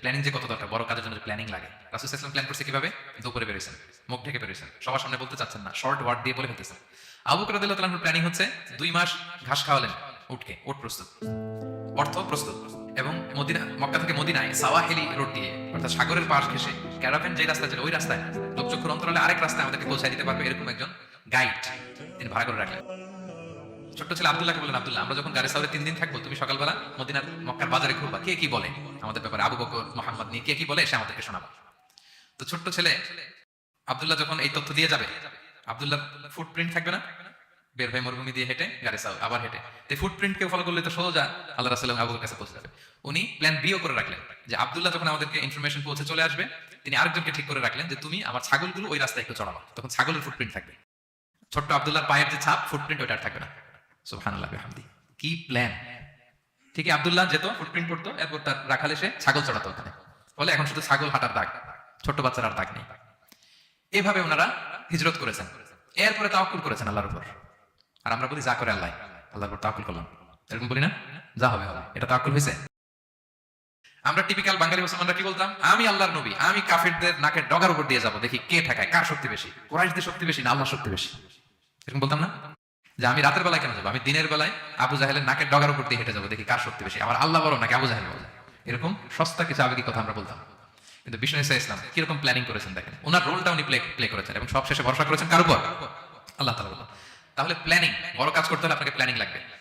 Planning যে কত দরকার, বড় কাজের জন্য প্ল্যানিং লাগে। রাসুল ইসলাম প্ল্যান করছে কীভাবে? দুপুরে বেরোয়েছেন মুখ ঢেকে বেরোয়েছেন সবার সামনে বলতে চাচ্ছেন না শর্ট ওয়ার্ড দিয়ে বলে ফেলতেছেন। আবু বকর রাদিয়াল্লাহু প্ল্যানিং হচ্ছে দুই মাস ঘাস খাওয়ালেন, উঠকে, উঠ প্রস্তুত। অর্থ প্রস্তুত। এবং মদিনা, মক্কা থেকে মদিনায় সাওয়াহিলি রোড দিয়ে, অর্থাৎ সাগরের পাশ ঘেসে ক্যারাভেন যে রাস্তা ছিল, ওই রাস্তায় লোকচক্ষুর অন্তরালে আরেক রাস্তায় আমাদেরকে পৌঁছায় দিতে পারবে এরকম একজন গাইড তিনি ভাড়া করে রাখলেন। ছোট্ট ছেলে আব্দুল্লাহকে বললেন, আব্দুল্লাহ, আমরা যখন গাড়ি সাউরে তিন দিন থাকব, তুমি সকালবেলা মদিনার মক্কার বাজারে ঘুরবা। কে কি বলে আমাদের ব্যাপারে? আবু বকর, মোহাম্মদ নিয়ে কে কি বলে সে আমাদেরকে শোনাবা। তো ছোট্ট ছেলে আব্দুল্লাহ যখন এই তথ্য দিয়ে যাবে, আব্দুল্লাহ ফুটপ্রিন্ট থাকবে না? বের হয়ে মরুভূমি দিয়ে হেঁটে গাড়ি চাও আবার হেঁটে। তো ফুটপ্রিন্ট কে ফলো করলে তো সোজা আল্লাহ রাসুল্লাহ আবুর কাছে পৌঁছে যাবে। উনি প্ল্যান বিও করে রাখলেন, যে আব্দুল্লাহ যখন আমাদেরকে ইনফরমেশন পৌঁছে চলে আসবে, তিনি আরেকজনকে ঠিক করে রাখলেন যে তুমি আমার ছাগলগুলো ওই রাস্তায় একটু চড়াবা। তখন ছাগলের ফুটপ্রিন্ট থাকবে। ছোট্ট আব্দুল্লাহর পায়ের যে ছাপ ফুটপ্রিন্ট আর থাকবে না। কি প্ল্যান আব্দুল্লাহ যেত ফুটপ্রিন্ট পড়তো এরপর তার রাখালে সে ছাগল চড়াতো ওখানে। বলে এখন শুধু ছাগল হাঁটার দাগ, ছোট্ট বাচ্চার দাগ নেই। এভাবে ওনারা হিজরত করেছেন। এরপরে তাওকুল করেছেন আল্লাহর উপর। আর আমরা বলি, যা করে আল্লাহ, আল্লাহর তাওকুল করলাম। এরকম বলি না? যা হবে হবে। এটা তাওকুল হয়েছে? আমরা টিপিক্যাল বাঙালি মুসলমানরা কি বলতাম? আমি আল্লাহর নবী, আমি কাফিরদের নাকের ডগার উপর দিয়ে যাব। দেখি কে ঠেকায়, কার শক্তি বেশি? কোরাইশদের শক্তি বেশি না আল্লাহর শক্তি বেশি? এরকম বলতাম না? যে আমি রাতের বেলায় কেন যাব? আমি দিনের বেলায় আবু জাহেলের নাকের ডগার উপর দিয়ে হেঁটে যাব, দেখি কার শক্তি বেশি। আমার আল্লাহ বলো নাকি আবু জাহেল বলো? এরকম সস্তা কিছু আবেগিক কথা আমরা বলতাম। কিন্তু বিষ্ণু ইসা ইসলাম কীরকম প্ল্যানিং করেছেন দেখেন? ওনার রোলটা উনি প্লে প্লে করেছেন এবং সব শেষে ভরসা করেছেন কার উপর? আল্লাহ তালা তাহলে প্ল্যানিং বড় কাজ করতে হলে আপনাকে প্ল্যানিং লাগবে।